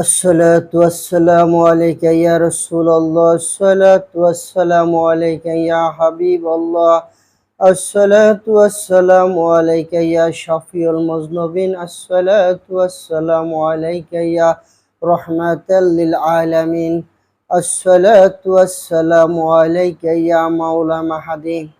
الصلاة والسلام عليك يا رسول الله. الصلاة والسلام عليك يا حبيب الله. الصلاة والسلام عليك يا شفيع المذنبين. الصلاة والسلام عليك يا رحمة للعالمين. الصلاة والسلام عليك يا مولى مهدي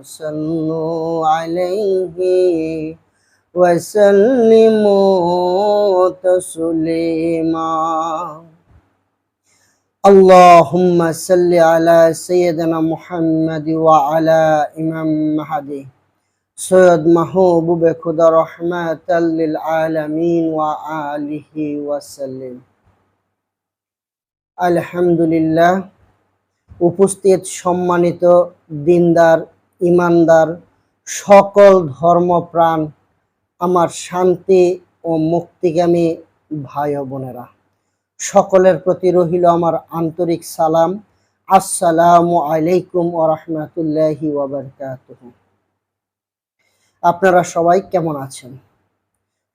وصلوا عليه وسلموا تسليما اللهم صل على سيدنا محمد وعلى إمام مهدي সৈয়দ মাহবুব খুদা রহমাতাল্লিল আলামিন ওয়া আলিহি ওয়াসাল্লিম আলহামদুলিল্লাহ উপস্থিত সম্মানিত দিনদার ইমানদার, সকল ধর্মপ্রাণ, আমার শান্তি ও মুক্তিগামী ভাই বোনেরা। সকলের প্রতি রহিল আমার আন্তরিক সালাম। আসসালামু আলাইকুম ও রহমতুল্লাহি আপনারা সবাই কেমন আছেন?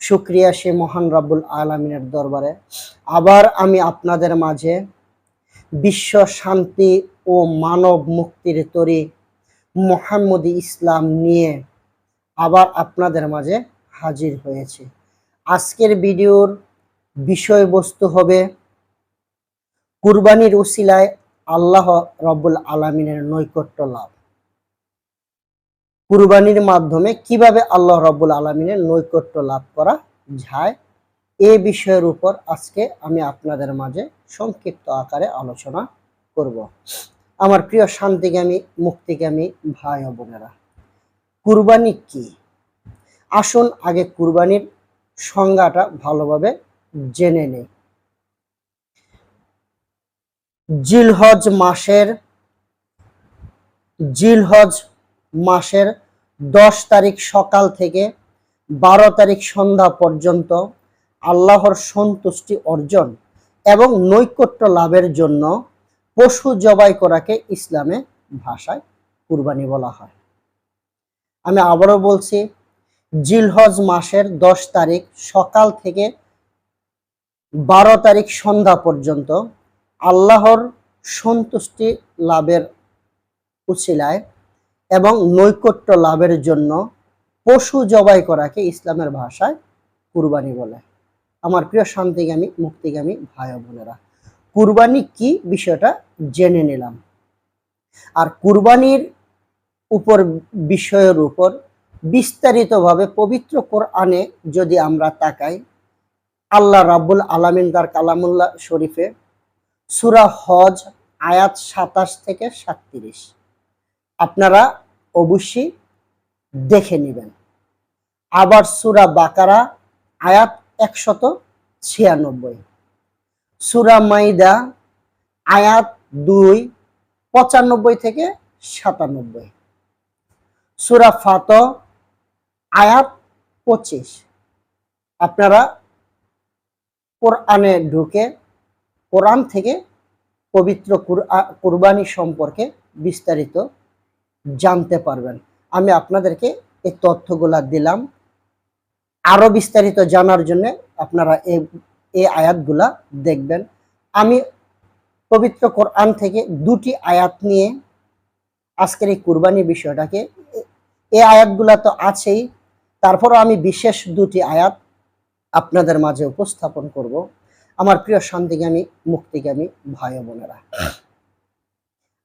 শুক্রিয়া সে মহান রাব্বুল আলমিনের দরবারে। আবার আমি আপনাদের মাঝে বিশ্ব শান্তি ও মানব মুক্তির তরি মোহাম্মদী ইসলাম নিয়ে আবার আপনাদের মাঝে হাজির হয়েছে। আজকের ভিডিওর বিষয়বস্তু হবে কুরবানির উসিলায় আল্লাহ রব্বুল আলমিনের নৈকট্য লাভ। কুরবানির মাধ্যমে কীভাবে আল্লাহ রব্বুল আলমিনের নৈকট্য লাভ করা যায়, এ বিষয়ের উপর আজকে আমি আপনাদের মাঝে সংক্ষিপ্ত আকারে আলোচনা করব। আমার প্রিয় শান্তিগামী, মুক্তিগামী ভাই ও বোনেরা, কুরবানি কি? আসুন আগে কুরবানির সংজ্ঞাটা ভালোভাবে জেনে নেই। জিলহজ মাসের জিলহজ মাসের দশ তারিখ সকাল থেকে বারো তারিখ সন্ধ্যা পর্যন্ত আল্লাহর সন্তুষ্টি অর্জন এবং নৈকট্য লাভের জন্য পশু জবাই করাকে ইসলামে ভাষায় কুরবানি বলা হয়। আমি আবারও বলছি, জিলহজ মাসের দশ তারিখ সকাল থেকে বারো তারিখ সন্ধ্যা পর্যন্ত আল্লাহর সন্তুষ্টি লাভের উচিলায় এবং নৈকট্য লাভের জন্য পশু জবাই করাকে ইসলামের ভাষায় কুরবানি বলে। আমার প্রিয় শান্তিগামী, মুক্তিগামী ভাই বোনেরা কুরবানি কি বিষয়টা জেনে নিলাম। আর কুরবানির উপর বিষয়ের উপর বিস্তারিতভাবে পবিত্র কোরআনে যদি আমরা তাকাই, আল্লাহ রাব্বুল আলামিন তার কালামুল্লাহ শরীফে সুরা হজ আয়াত সাতাশ থেকে সাতত্রিশ। আপনারা অবশ্যই দেখে নেবেন। আবার সুরা বাকারা আয়াত একশত ছিয়ানব্বই। সুরা মাইদা, আয়াত দুই, পঁচানব্বই থেকে সাতানব্বই। সুরা ফাত আয়াত পঁচিশ। আপনারা কোরআনে ঢুকে, কোরআন থেকে পবিত্র কুরবানি সম্পর্কে বিস্তারিত জানতে পারবেন। আমি আপনাদেরকে এই তথ্যগুলা দিলাম। আরও বিস্তারিত জানার জন্য আপনারা এই এই আয়াতগুলা দেখবেন। আমি পবিত্র কোরআন থেকে দুটি আয়াত নিয়ে আজকের এই কুরবানি বিষয়টাকে এই আয়াতগুলা তো আছেই, তারপরও আমি বিশেষ দুটি আয়াত আপনাদের মাঝে উপস্থাপন করব। আমার প্রিয় শান্তিগামী মুক্তিগামী ভাই বোনেরা,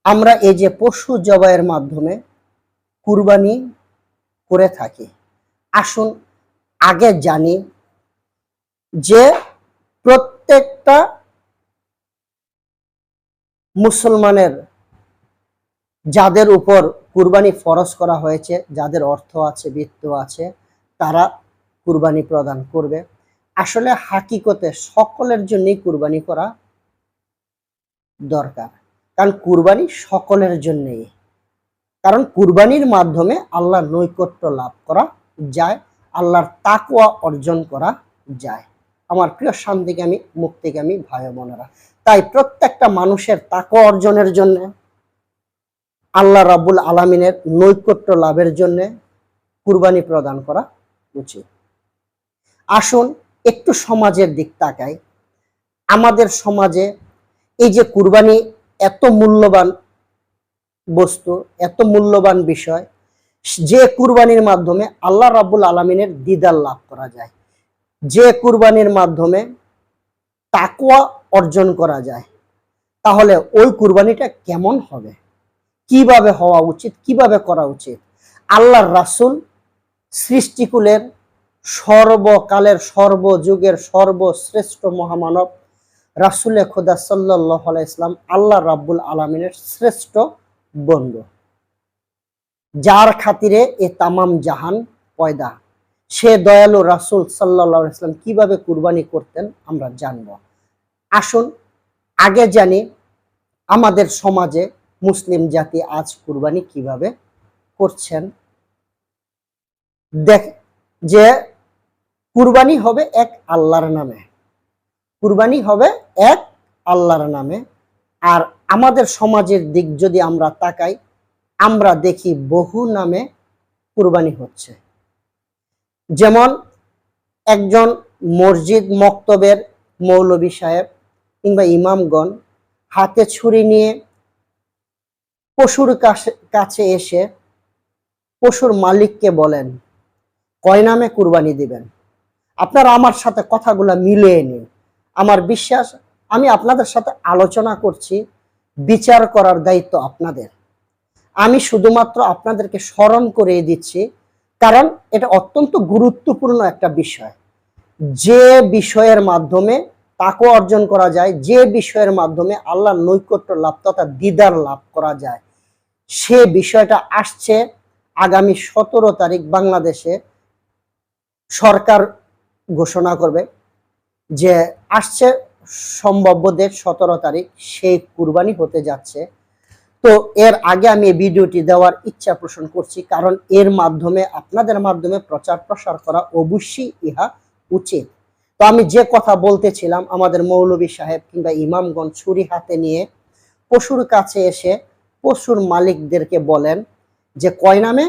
আমরা এই যে পশু জবাইয়ের মাধ্যমে কুরবানি করে থাকি, আসুন আগে জানি যে প্রত্যেকটা মুসলমানের যাদের উপর কুরবানি ফরজ করা হয়েছে, যাদের অর্থ আছে, বৃত্ত আছে, তারা কুরবানি প্রদান করবে। আসলে হাকিকতে সকলের জন্যই কুরবানি করা দরকার। কারণ কুরবানি সকলের জন্যই। কারণ কুরবানির মাধ্যমে আল্লাহ নৈকট্য লাভ করা যায়, আল্লাহর তাকুয়া অর্জন করা যায়। আমার প্রিয় শান্তিকামী মুক্তিকামী ভাই বোনেরা। তাই প্রত্যেকটা মানুষের তাকুয়া অর্জনের জন্য, আল্লাহ রাব্বুল আলামিনের নৈকট্য লাভের জন্য কুরবানি প্রদান করা উচিত। আসুন একটু সমাজের দিক তাকাই। আমাদের সমাজে এই যে কুরবানি এত মূল্যবান বস্তু, এত মূল্যবান বিষয়, যে কুরবানির মাধ্যমে আল্লাহ রাব্বুল আলমিনের দিদার লাভ করা যায়। যে কুরবানির মাধ্যমে তাকুয়া অর্জন করা যায়, তাহলে ওই কুরবানিটা কেমন হবে? কীভাবে হওয়া উচিত? কীভাবে করা উচিত? আল্লাহর রাসূল সৃষ্টিকুলের সর্বকালের, সর্বযুগের সর্বশ্রেষ্ঠ মহামানব রাসুলে খোদা সাল্লাহ ইসলাম আল্লাহ রাব্বুল আলমিনের শ্রেষ্ঠ বন্ধু, যার খাতিরে এ তামাম জাহান পয়দা সে দয়ালু রাসুল সাল্লাহ ইসলাম কীভাবে কুরবানি করতেন আমরা জানব। আসুন, আগে জানি আমাদের সমাজে মুসলিম জাতি আজ কুরবানি কীভাবে করছেন। দেখ, যে কুরবানি হবে এক আল্লাহর নামে। কুরবানি হবে এক আল্লাহর নামে। আর আমাদের সমাজের দিক যদি আমরা তাকাই, আমরা দেখি বহু নামে কুরবানি হচ্ছে। যেমন একজন মসজিদ মক্তবের মৌলবী সাহেব কিংবা ইমামগণ হাতে ছুরি নিয়ে পশুর কাছে এসে পশুর মালিককে বলেন, কয় নামে কুরবানি দিবেন? আপনারা আমার সাথে কথাগুলো মিলিয়ে নিন। আমার বিশ্বাস, আমি আপনাদের সাথে আলোচনা করছি, বিচার করার দায়িত্ব আপনাদের। আমি শুধুমাত্র আপনাদেরকে স্মরণ করিয়ে দিচ্ছি কারণ এটা অত্যন্ত গুরুত্বপূর্ণ একটা বিষয়। যে বিষয়ের মাধ্যমে তাকে অর্জন করা যায়, যে বিষয়ের মাধ্যমে আল্লাহ নৈকট্য লাভ তথা দিদার লাভ করা যায়, সে বিষয়টা আসছে আগামী সতেরো তারিখ বাংলাদেশে সরকার ঘোষণা করবে যে আসছে সম্ভাব্য ডেট সতেরো তারিখ সেই কুরবানি হতে যাচ্ছে। তো এর আগে আমি এই ভিডিওটি দেওয়ার ইচ্ছা পোষণ করছি, কারণ এর মাধ্যমে, আপনাদের মাধ্যমে প্রচার প্রসার করা অবশ্যই ইহা উচিত। তো আমি যে কথা বলতেছিলাম, আমাদের মৌলবী সাহেব কিংবা ইমামগঞ্জ ছুরি হাতে নিয়ে পশুর কাছে এসে পশুর মালিকদেরকে বলেন যে, কয় নামে?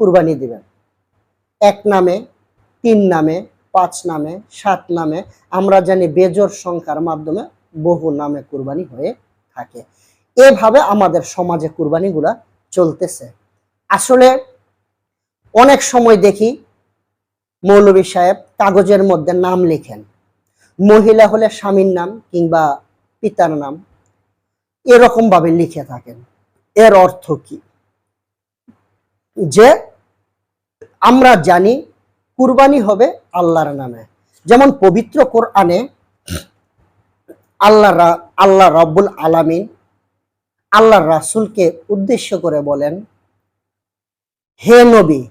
কুরবানি দিবেন। এক নামে, তিন নামে, পাঁচ নামে, সাত নামে। আমরা জানি বেজর সংখ্যার মাধ্যমে বহু নামে কুরবানি হয়ে থাকে। এভাবে আমাদের সমাজে কুরবানিগুলা চলতেছে। আসলে অনেক সময় দেখি মৌলবী সাহেব কাগজের মধ্যে নাম লিখেন। মহিলা হলে স্বামীর নাম কিংবা পিতার নাম এরকম ভাবে লিখে থাকেন। এর অর্থ কি? যে আমরা জানি কুরবানি হবে আল্লাহর নামে। যেমন পবিত্র কোরআনে আল্লাহ আল্লাহ রব্বুল আলামিন আল্লাহ রাসুলকে উদ্দেশ্য করে বলেন, হে নবী,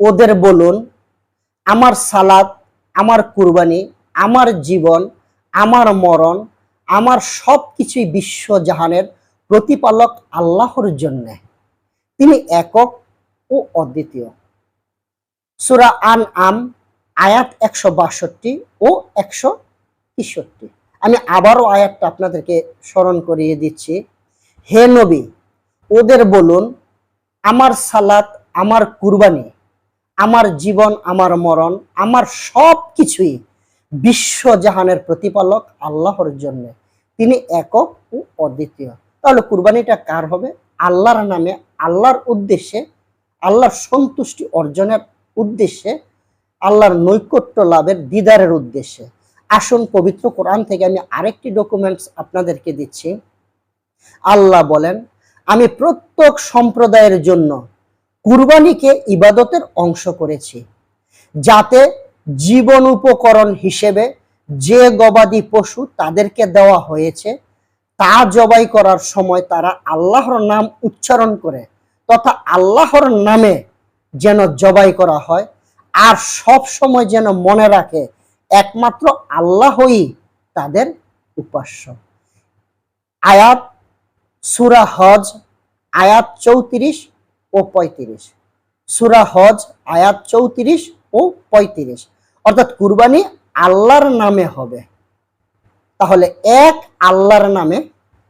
ওদের বলুন, আমার সালাদ আমার কুরবানি, আমার জীবন, আমার মরণ, আমার সব কিছুই বিশ্বজাহানের প্রতিপালক আল্লাহর জন্যে। তিনি একক ও অদ্বিতীয়। সুরা আন আম আয়াত একশো বাষট্টি ও একশো তেষট্টি। আমি আবারও আয়াতটা আপনাদেরকে স্মরণ করিয়ে দিচ্ছি। হে নবী, ওদের বলুন, আমার সালাত, আমার কুরবানি, আমার জীবন, আমার মরণ, আমার সব কিছুই বিশ্বজাহানের প্রতিপালক আল্লাহর জন্য। তিনি একক ও অদ্বিতীয়। তাহলে কুরবানিটা কার হবে? আল্লাহর নামে, আল্লাহর উদ্দেশ্যে, আল্লাহর সন্তুষ্টি অর্জনের উদ্দেশ্যে, আল্লাহর নৈকট্য লাভের দিদারের উদ্দেশ্যে। আসুন পবিত্র কোরআন থেকে আমি আরেকটি ডকুমেন্টস আপনাদেরকে দিচ্ছি। আল্লাহ বলেন, আমি প্রত্যেক সম্প্রদায়ের জন্য কুরবানিকে ইবাদতের অংশ করেছি, যাতে জীবন উপকরণ হিসেবে যে গবাদি পশু তাদেরকে দেওয়া হয়েছে, তা জবাই করার সময় তারা আল্লাহর নাম উচ্চারণ করে, তথা আল্লাহর নামে যেন জবাই করা হয়, আর সব সময় যেন মনে রাখে, একমাত্র আল্লাহই তাদের উপাস্য। আয়াত সুরা হজ, আয়াত চৌত্রিশ ও পঁয়ত্রিশ। সুরা হজ, আয়াত চৌত্রিশ ও পঁয়ত্রিশ। অর্থাৎ কুরবানি আল্লাহর নামে হবে। তাহলে এক আল্লাহর নামে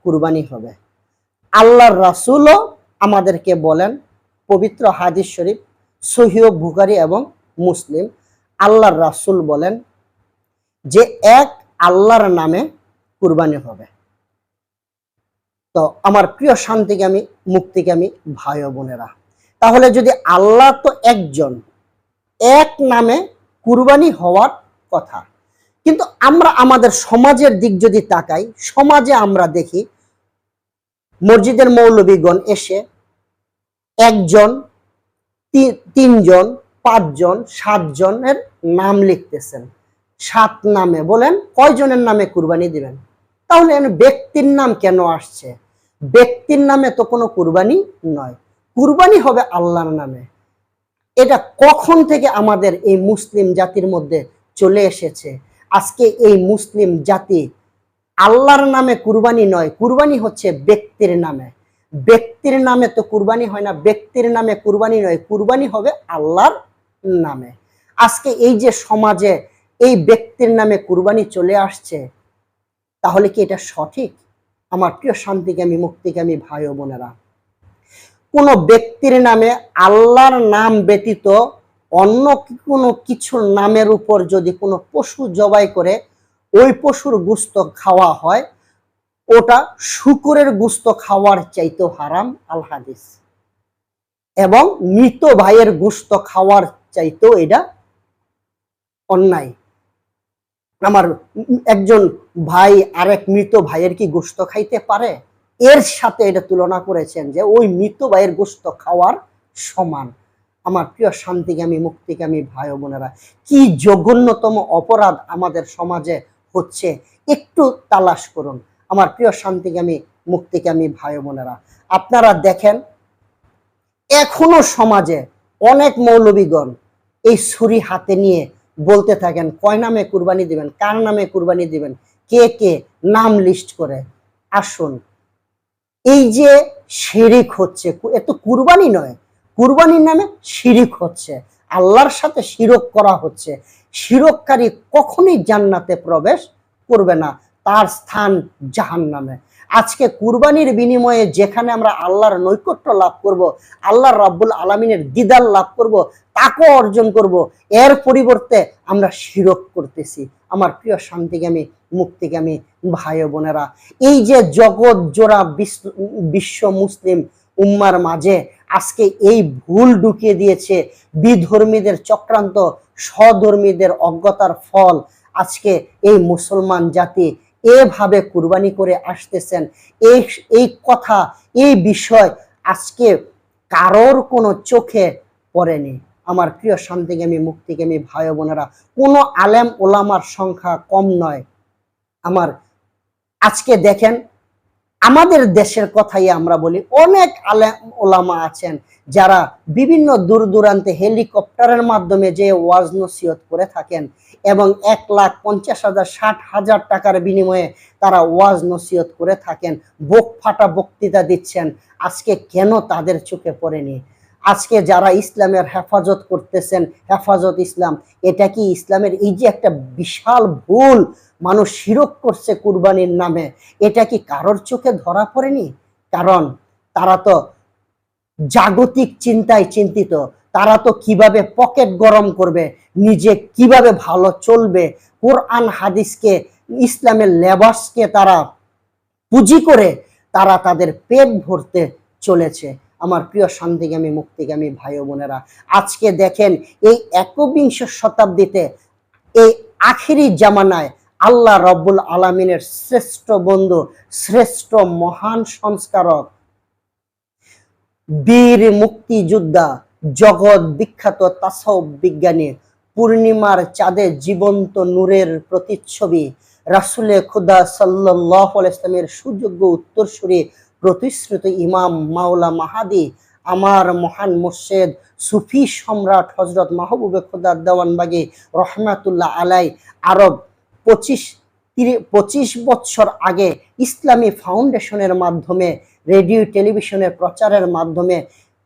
কুরবানি হবে। আল্লাহর রাসূলও আমাদেরকে বলেন, পবিত্র হাদিস শরীফ, সহিহ বুখারী এবং মুসলিম, আল্লাহর রাসূল বলেন যে এক আল্লাহর নামে কুরবানি হবে। তো আমার প্রিয় শান্তিকামী মুক্তিকামী ভাই বোনেরা। তাহলে যদি আল্লাহ তো একজন, এক নামে কুরবানি হওয়ার কথা, কিন্তু আমরা আমাদের সমাজের দিক যদি তাকাই, সমাজে আমরা দেখি, মসজিদের মৌলবীগণ এসে একজন তিনজন, পাঁচজন, সাতজনের নাম লিখতেছেন। সাত নামে বলেন, কয়জনের নামে কুরবানি দিবেন? তাহলে ব্যক্তির নাম কেন আসছে? ব্যক্তির নামে তো কোনো কুরবানি নয়। কুরবানি হবে আল্লাহর নামে। এটা কখন থেকে আমাদের এই মুসলিম জাতির মধ্যে চলে এসেছে? আজকে এই মুসলিম জাতি আল্লাহর নামে কুরবানি নয়, কুরবানি হচ্ছে ব্যক্তির নামে। ব্যক্তির নামে তো কুরবানি হয় না, ব্যক্তির নামে কুরবানি নয়, কুরবানি হবে আল্লাহর নামে। আজকে এই যে সমাজে এই ব্যক্তির নামে কুরবানি চলে আসছে, তাহলে কি এটা সঠিক? আমার প্রিয় শান্তিকামী মুক্তিকামী ভাই ও বোনেরা, কোনো ব্যক্তির নামে আল্লাহর নাম ব্যতীত অন্য কোনো কিছুর নামের উপর যদি কোনো পশু জবাই করে, ওই পশুর গুস্ত খাওয়া হয়, ওটা শুকুরের গুস্ত খাওয়ার চাইতেও হারাম, আল হাদিস। এবং মৃত ভাইয়ের গুস্ত খাওয়ার চাইতেও এটা অন্যায়। আমার একজন ভাই আর এক মৃত ভাইয়ের কি গোস্ত খাইতে পারে? এর সাথে এটা তুলনা করেছেন যে ওই মৃত ভাইয়ের গোস্ত খাওয়ার সমান। আমার প্রিয় শান্তিকামী মুক্তিকামী ভাই বোনেরা, কি জঘন্যতম অপরাধ আমাদের সমাজে হচ্ছে? একটু তালাশ করুন। আমার প্রিয় শান্তিকামী মুক্তিকামী ভাই বোনেরা, আপনারা দেখেন, এখনও সমাজে অনেক মৌলবীগণ এই ছুরি হাতে নিয়ে বলতে থাকেন, কয় নামে কুরবানি দিবেন, কার নামে কুরবানি দিবেন, কে কে নাম লিস্ট করে আসুন। এই যে শিরিক হচ্ছে এত কুরবানি নয়, কুরবানির নামে শিরিক হচ্ছে, আল্লাহর সাথে শিরক করা হচ্ছে। শিরককারী কখনোই জান্নাতে প্রবেশ করবে না, তার স্থান জাহান্নামে। আজকে কুরবানির বিনিময়ে যেখানে আমরা আল্লাহর নৈকট্য লাভ করব, আল্লাহর রাব্বুল আলমিনের দিদার লাভ করব তাকে অর্জন করব। এর পরিবর্তে আমরা শিরক করতেছি। আমার প্রিয় শান্তিগামী, মুক্তিগামী ভাই বোনেরা, এই যে জগৎ জোড়া বিশ্ব মুসলিম উম্মার মাঝে আজকে এই ভুল ঢুকিয়ে দিয়েছে বিধর্মীদের চক্রান্ত, স্বধর্মীদের অজ্ঞতার ফল, আজকে এই মুসলমান জাতি এভাবে কুরবানি করে আসতেছেন। এই এই কথা, এই বিষয় আজকে কারোর কোনো চোখে পড়েনি। আমার প্রিয় শান্তিগামী, মুক্তিগামী ভাই বোনেরা, কোনো আলেম ওলামার সংখ্যা কম নয়। আমার আজকে দেখেন, আমাদের দেশের কথাই আমরা বলি, অনেক আলেম ওলামা আছেন যারা বিভিন্ন দূর দূরান্তে হেলিকপ্টারের মাধ্যমে যে ওয়াজ নসিহত করে থাকেন এবং এক লাখ পঞ্চাশ হাজার, ষাট হাজার টাকার বিনিময়ে তারা ওয়াজ নসিহত করে থাকেন। বুক ফাটা বক্তৃতা দিচ্ছেন, আজকে কেন তাদের চোখে পড়েনি? আজকে যারা ইসলামের হেফাজত করতেছেন, হেফাজত ইসলাম, এটা কি ইসলামের এই যে একটা বিশাল ভুল মানুষ শিরক করছে কুরবানির নামে, এটা কি কারোর চোখে ধরা পড়েনি? কারণ তারা তো জাগতিক চিন্তায় চিন্তিত, তারা তো কীভাবে পকেট গরম করবে, নিজে কীভাবে ভালো চলবে, কোরআন হাদিসকে, ইসলামের লেবাসকে তারা পুঁজি করে তারা তাদের পেট ভরতে চলেছে। আমার প্রিয় শান্তিগামী, মুক্তিগামী ভাই বোনেরা, আজকে দেখেন এই একবিংশ শতাব্দীতে এই আখিরি জামানায় আল্লাহ রব্বুল আলমিনের শ্রেষ্ঠ বন্ধু, শ্রেষ্ঠ মহান সংস্কারক, বীর মুক্তিযোদ্ধা, জগৎ বিখ্যাত তাসব বিজ্ঞানী, পূর্ণিমার চাঁদে জীবন্ত নূরের প্রতিচ্ছবি, রাসুলে খুদা সাল্লাহ ইসলামের সুযোগ্য উত্তরসূরি প্রতিশ্রুত ইমাম মাওলা মাহাদি, আমার মহান মোর্শেদ সুফি সম্রাট হজরত মাহবুবে খুদা দেওয়ানবাগি রহমাতুল্লাহ আলাই আরব পঁচিশ পঁচিশ বছর আগে ইসলামী ফাউন্ডেশনের মাধ্যমে, রেডিও, টেলিভিশনের প্রচারের মাধ্যমে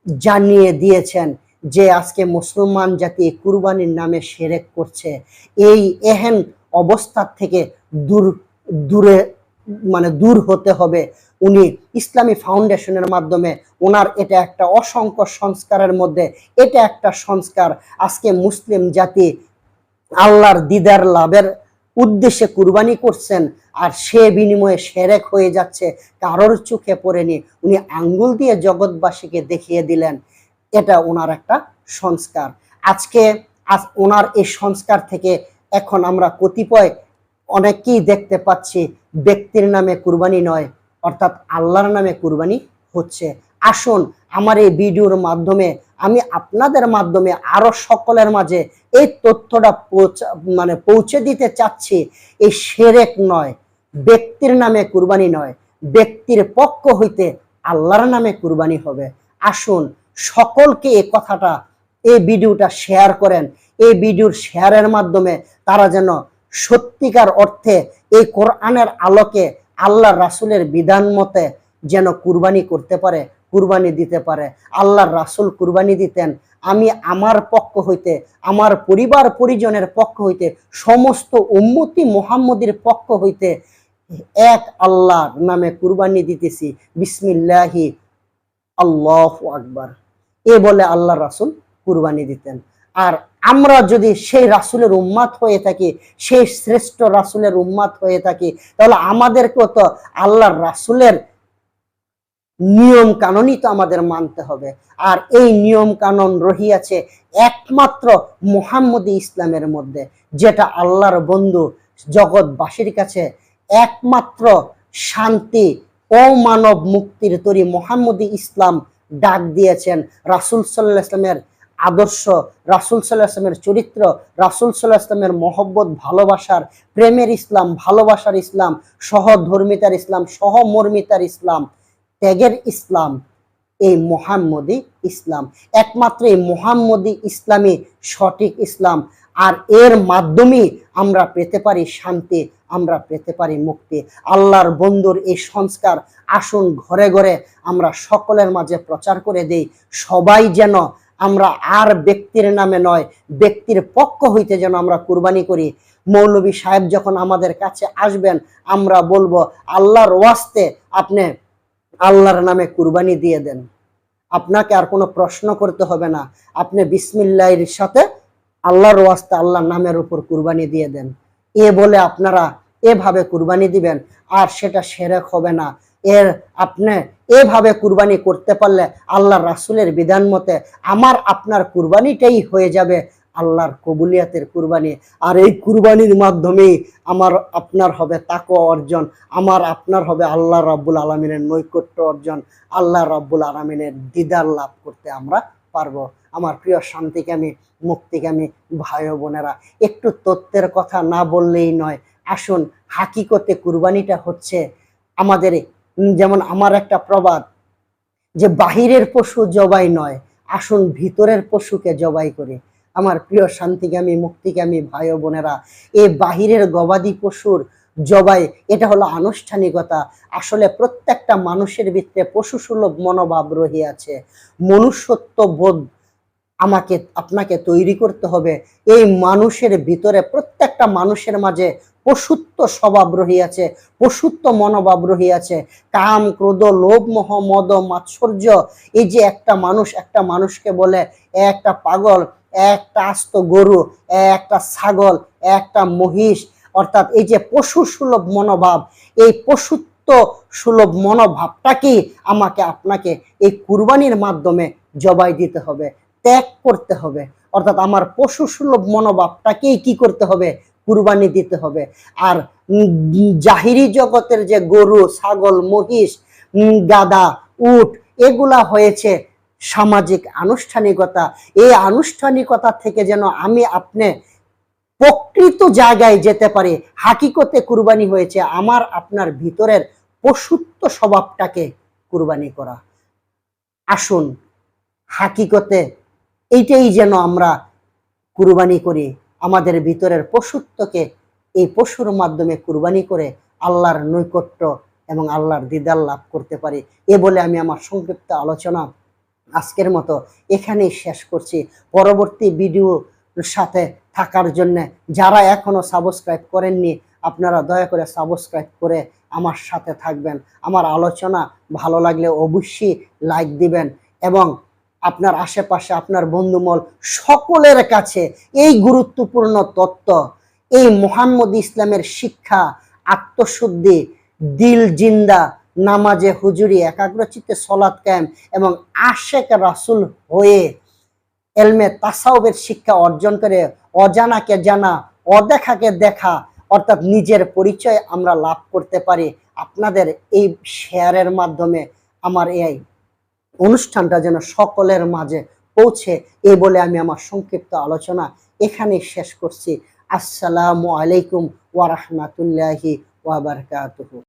জানিয়ে দিয়েছেন যে আজকে মুসলমান জাতি কুরবানির নামে সেরেক করছে। এই এহেন অবস্থা থেকে দূর, দূরে মানে দূর হতে হবে। উনি ইসলামী ফাউন্ডেশনের মাধ্যমে ওনার এটা একটা অসংখ্য সংস্কারের মধ্যে এটা একটা সংস্কার। আজকে মুসলিম জাতি আল্লাহর দিদার লাভের উদ্দেশ্যে কুরবানি করছেন আর সে বিনিময়ে সেরেক হয়ে যাচ্ছে, কারোর চোখে পড়েনি। উনি আঙ্গুল দিয়ে জগৎবাসীকে দেখিয়ে দিলেন, এটা ওনার একটা সংস্কার। আজকে আজ ওনার এই সংস্কার থেকে এখন আমরা কতিপয় অনেককেই দেখতে পাচ্ছি ব্যক্তির নামে কুরবানি নয়, অর্থাৎ আল্লাহর নামে কুরবানি হচ্ছে। আসুন, আমার এই ভিডিওর মাধ্যমে আমি আপনাদের মাধ্যমে আরও সকলের মাঝে এই তথ্যটা মানে পৌঁছে দিতে চাচ্ছি এই সেরেক নয়, ব্যক্তির নামে কুরবানি নয়, ব্যক্তির পক্ষ হইতে আল্লাহর নামে কুরবানি হবে। আসুন, সকলকে এই কথাটা, এই ভিডিওটা শেয়ার করেন। এই ভিডিওর শেয়ারের মাধ্যমে তারা যেন সত্যিকার অর্থে এই কোরআনের আলোকে আল্লাহ রাসুলের বিধান মতে যেন কুরবানি করতে পারে, কুরবানি দিতে পারে। আল্লাহর রাসুল কুরবানি দিতেন। আমি আমার পক্ষ হইতে, আমার পরিবার পরিজনের পক্ষ হইতে, সমস্ত উম্মতি মোহাম্মদের পক্ষ হইতে এক আল্লাহর নামে কুরবানি দিতেছি। বিসমিল্লাহি, আল্লাহ আকবার। এ বলে আল্লাহ রাসুল কুরবানি দিতেন। আর আমরা যদি সেই রাসুলের উম্মাত হয়ে থাকি, সেই শ্রেষ্ঠ রাসুলের উম্মাত হয়ে থাকি, তাহলে আমাদেরকেও তো আল্লাহর রাসুলের নিয়ম কানুনই তো আমাদের মানতে হবে। আর এই নিয়ম কানুন রহিয়াছে একমাত্র মুহাম্মদী ইসলামের মধ্যে, যেটা আল্লাহর বন্ধু জগৎবাসীর কাছে একমাত্র শান্তি ও মানব মুক্তির তরি মোহাম্মদী ইসলাম ডাক দিয়েছেন। রাসুল সাল্লাহ ইসলামের আদর্শ রাসুল সাল্লাহ ইসলামের চরিত্র, রাসুল সাল্লাহ ইসলামের মহব্বত, ভালোবাসার, প্রেমের ইসলাম, ভালোবাসার ইসলাম, সহধর্মিতার ইসলাম, সহমর্মিতার ইসলাম, ত্যাগের ইসলাম, এই মোহাম্মদী ইসলাম। একমাত্র এই মোহাম্মদী ইসলামী সঠিক ইসলাম। আর এর মাধ্যমেই আমরা পেতে পারি শান্তি, আমরা পেতে পারি মুক্তি। আল্লাহর বন্ধুর এই সংস্কার আসুন ঘরে ঘরে আমরা সকলের মাঝে প্রচার করে দেই। সবাই যেন আমরা আর ব্যক্তির নামে নয়, ব্যক্তির পক্ষ হইতে যেন আমরা কুরবানি করি। মৌলবী সাহেব যখন আমাদের কাছে আসবেন, আমরা বলব, আল্লাহর ওয়াস্তে আপনি আল্লাহর নামে কুরবানি দিয়ে দেন। আপনাকে আর কোনো প্রশ্ন করতে হবে না। আপনি বিসমিল্লাহির সাথে আল্লাহর ওয়াস্তে আল্লাহর নামের উপর কুরবানি দিয়ে দেন। এ বলে আপনারা এভাবে কুরবানি দিবেন, আর সেটা সেরেক হবে না। এর আপনি এভাবে কুরবানি করতে পারলে আল্লাহ রাসুলের বিধান মতে আমার আপনার কুরবানিটাই হয়ে যাবে আল্লাহর কবুলিয়াতের কুরবানি। আর এই কুরবানির মাধ্যমেই আমার আপনার হবে তাকো অর্জন, আমার আপনার হবে আল্লাহ রব্বুল আলমিনের নৈকট্য অর্জন, আল্লাহ রব্বুল আলমিনের দিদার লাভ করতে আমরা পারব। আমার প্রিয় শান্তিকামী, মুক্তিকামী ভাই বোনেরা, একটু তত্ত্বের কথা না বললেই নয়। আসুন, হাকিকতে কুরবানিটা হচ্ছে আমাদের যেমন আমার একটা প্রবাদ, যে বাহিরের পশু জবাই নয়, আসুন ভিতরের পশুকে জবাই করে। আমার প্রিয় শান্তিকামী মুক্তিকামী ভাই বোনেরা এই বাহিরের গবাদি পশুর জবাই, এটা হলো আনুষ্ঠানিকতা। আসলে প্রত্যেকটা মানুষের ভিতরে পশুসুলভ মনোভাব রহিয়াছে। মনুষ্যত্ব বোধ আমাকে, আপনাকে তৈরি করতে হবে। এই মানুষের ভিতরে প্রত্যেকটা মানুষের মাঝে পশুত্ব স্বভাব রহিয়াছে, পশুত্ব মনোভাব রহিয়াছে। কাম, ক্রোধ, লোভ, মোহ, মদ, মাৎসর্য, এই যে একটা মানুষ, একটা মানুষকে বলে একটা পাগল, একটা আস্ত গরু, একটা ছাগল, একটা মহিষ, অর্থাৎ এই যে পশু সুলভ মনোভাব, এই পশুত্ব সুলভ মনোভাবটাকেই আমাকে, আপনাকে এই কুরবানির মাধ্যমে জবাই দিতে হবে। ত্যাগ করতে হবে। অর্থাৎ আমার পশু সুলভ মনোভাবটাকেই কি করতে হবে? কুরবানি দিতে হবে। আর জাহিরি জগতের যে গরু, ছাগল, মহিষ গাদা, উট, এগুলা হয়েছে সামাজিক আনুষ্ঠানিকতা। এই আনুষ্ঠানিকতা থেকে যেন আমি আপনি প্রকৃত জায়গায় যেতে পারি, হাকিকতে কুরবানি হয়েছে, আমার আপনার ভিতরের পশুত্ব স্বভাবটাকে কুরবানি করা। আসুন, হাকিকতে এইটাই যেন আমরা কুরবানি করি। আমাদের ভিতরের পশুত্বকে এই পশুর মাধ্যমে কুরবানি করে আল্লাহর নৈকট্য এবং আল্লাহর দিদার লাভ করতে পারি। এ বলে আমি আমার সংক্ষিপ্ত আলোচনা আজকের মতো এখানেই শেষ করছি। পরবর্তী ভিডিওর সাথে থাকার জন্য যারা এখনও সাবস্ক্রাইব করেননি, আপনারা দয়া করে সাবস্ক্রাইব করে আমার সাথে থাকবেন। আমার আলোচনা ভালো লাগলে অবশ্যই লাইক দিবেন এবং আপনার আশেপাশে, আপনার বন্ধুমল সকলের কাছে এই গুরুত্বপূর্ণ তত্ত্ব, এই মোহাম্মদ ইসলামের শিক্ষা, আত্মশুদ্ধি, দিল জিন্দা, নামাজে হুজুরি, একাগ্রচিত্তে সলাৎ কায়েম এবং আশেক রাসুল হয়ে এলমে তাসাউবের শিক্ষা অর্জন করে, অজানাকে জানা, অদেখাকে দেখা, অর্থাৎ নিজের পরিচয় আমরা লাভ করতে পারি। আপনাদের এই শেয়ারের মাধ্যমে আমার এই অনুষ্ঠানটা যেন সকলের মাঝে পৌঁছে এ বলে আমি আমার সংক্ষিপ্ত আলোচনা এখানে শেষ করছি। আসসালামু আলাইকুম ওয়া রাহমাতুল্লাহি ওয়া বারাকাতুহু।